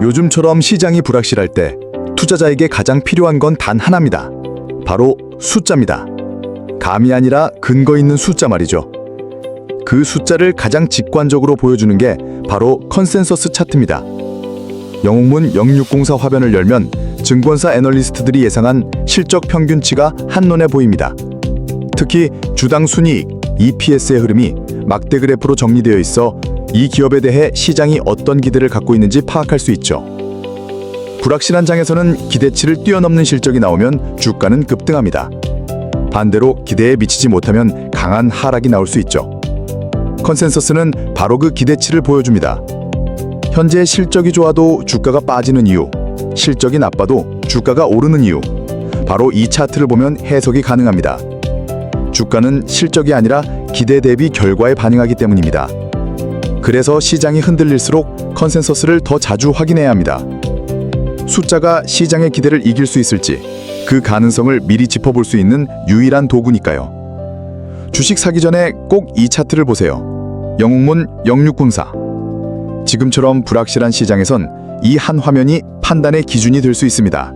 요즘처럼 시장이 불확실할 때 투자자에게 가장 필요한 건 단 하나입니다. 바로 숫자입니다. 감이 아니라 근거 있는 숫자 말이죠. 그 숫자를 가장 직관적으로 보여주는 게 바로 컨센서스 차트입니다. 영웅문 0604 화면을 열면 증권사 애널리스트들이 예상한 실적 평균치가 한눈에 보입니다. 특히 주당 순이익, EPS의 흐름이 막대 그래프로 정리되어 있어 이 기업에 대해 시장이 어떤 기대를 갖고 있는지 파악할 수 있죠. 불확실한 장에서는 기대치를 뛰어넘는 실적이 나오면 주가는 급등합니다. 반대로 기대에 미치지 못하면 강한 하락이 나올 수 있죠. 컨센서스는 바로 그 기대치를 보여줍니다. 현재 실적이 좋아도 주가가 빠지는 이유, 실적이 나빠도 주가가 오르는 이유. 바로 이 차트를 보면 해석이 가능합니다. 주가는 실적이 아니라 기대 대비 결과에 반응하기 때문입니다. 그래서 시장이 흔들릴수록 컨센서스를 더 자주 확인해야 합니다. 숫자가 시장의 기대를 이길 수 있을지 그 가능성을 미리 짚어볼 수 있는 유일한 도구니까요. 주식 사기 전에 꼭 이 차트를 보세요. 영웅문 0604. 지금처럼 불확실한 시장에선 이 한 화면이 판단의 기준이 될 수 있습니다.